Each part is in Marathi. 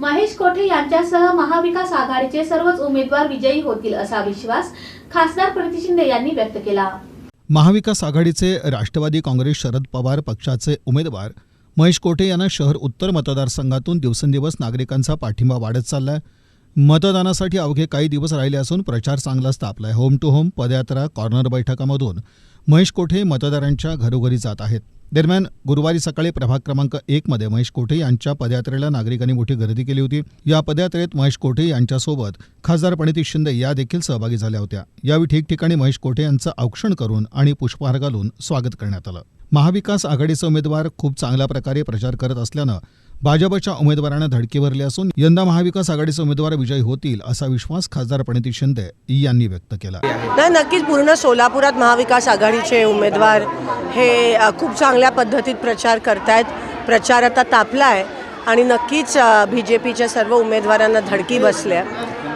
महेश कोठे यांच्यासह महाविकास आघाडीचे सर्वच उमेदवार विजयी होतील असा विश्वास खासदार प्रीती शिंदे यांनी व्यक्त केला. महाविकास आघाडीचे राष्ट्रवादी काँग्रेस शरद पवार पक्षाचे उमेदवार महेश कोठे यांना शहर उत्तर मतदारसंघातून दिवसेंदिवस नागरिकांचा पाठिंबा वाढत चाललाय. मतदानासाठी अवघे काही दिवस राहिले असून प्रचार चांगलाच तापलाय होम टू होम पदयात्रा कॉर्नर बैठकामधून महेश कोठे मतदारांच्या घरोघरी जात आहेत. दरम्यान गुरुवारी सकाळी प्रभाग क्रमांक एकमध्ये महेश कोठे यांच्या पदयात्रेला नागरिकांनी मोठी गर्दी केली होती. या पदयात्रेत महेश कोठे यांच्यासोबत खासदार प्रणिती शिंदे या देखील सहभागी झाल्या होत्या. यावेळी ठिकठिकाणी महेश कोठे यांचं औक्षण करून आणि पुष्पहार घालून स्वागत करण्यात आलं. महाविकास आघाडीचे उमेदवार खूप चांगल्या प्रकारे प्रचार करत असल्यानं भाजपच्या उमेदवारांना धडकी भरले असून यंदा महाविकास आघाडीचे उमेदवार विजयी होतील असा विश्वास खासदार प्रणिती शिंदे यांनी व्यक्त केला. नाही नक्कीच पूर्ण सोलापुरात महाविकास आघाडीचे उमेदवार हे खूप चांगल्या पद्धतीत प्रचार करतायत. प्रचार आता तापला आहे आणि नक्कीच बी जे पीच्या सर्व उमेदवारांना धडकी बसल्या.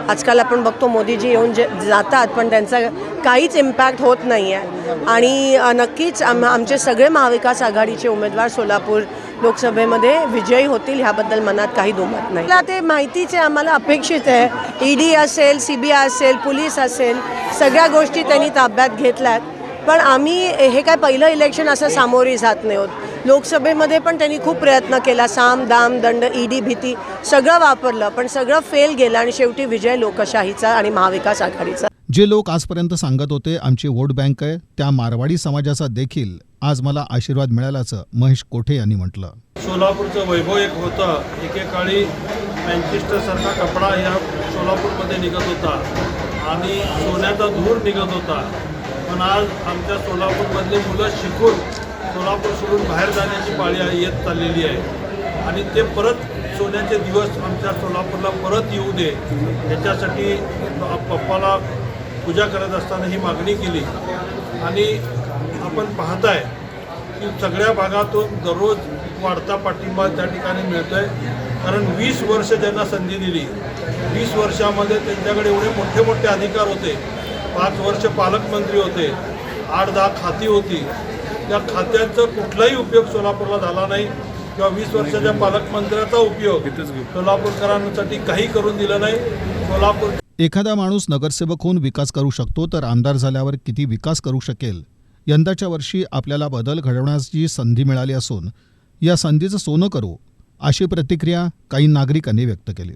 आजकाल आपण बघतो मोदीजी येऊन जे जातात पण त्यांचा काहीच इम्पॅक्ट होत नाही आहे आणि नक्कीच आम आमचे सगळे महाविकास आघाडीचे उमेदवार सोलापूर लोकसभेमध्ये विजयी होतील ह्याबद्दल मनात काही दुमत नाही. मला ते माहितीचे आम्हाला अपेक्षित आहे ईडी असेल सी बी आय असेल पोलीस असेल सगळ्या गोष्टी त्यांनी ताब्यात घेतल्यात. पण आम्ही हे काय पहिलं इलेक्शन असं सामोरी जात नाही होत. लोकसभेमध्ये पण त्यांनी खूप प्रयत्न केला साम दाम दंड ईडी भीती सगळं वापरलं पण सगळं फेल गेलं आणि शेवटी विजय लोकशाहीचा आणि महाविकास आघाडीचा. जे लोक आजपर्यंत सांगत होते आमची वोट बँक आहे त्या मारवाडी समाजाचा देखील आज मला आशीर्वाद मिळाल्याचं महेश कोठे यांनी म्हटलं. सोलापूरचं वैभव एक होतं. एकेकाळी मँचेस्टरसारखा कपडा या सोलापूरमध्ये निघत होता. आणि सोन्याचा धूर निघत होता. पण आज आमच्या सोलापूरमधली मुलं शिकून सोलापूर सोडून बाहेर जाण्याची पाळी येत चाललेली आहे. आणि ते परत सोन्याचे दिवस आमच्या सोलापूरला परत येऊ दे. याच्यासाठी पप्पाला पूजा करत असताना ही मागणी केली. आणि आपण पाहताय की सगळ्या भागातून दररोज वाढता पाठिंबा त्या ठिकाणी मिळतोय. कारण वीस वर्ष ज्यांना संधी दिली. वीस वर्षामध्ये त्यांच्याकडे एवढे मोठे मोठे अधिकार होते. पाच वर्ष पालकमंत्री होते. आठ दहा खाती होती. त्या खात्यांचा कुठलाही उपयोग सोलापूरला झाला नाही किंवा वीस वर्षाच्या पालकमंत्र्याचा उपयोग सोलापूरकरांसाठी काही करून दिलं नाही. सोलापूर एखादा माणूस नगरसेवक होऊन विकास करू शकतो तर आमदार झाल्यावर किती विकास करू शकेल? यंदाच्या वर्षी आपल्याला बदल घडवण्याची संधी मिळाली असून या संधीचं सोनं करू अशी प्रतिक्रिया काही नागरिकांनी व्यक्त केली.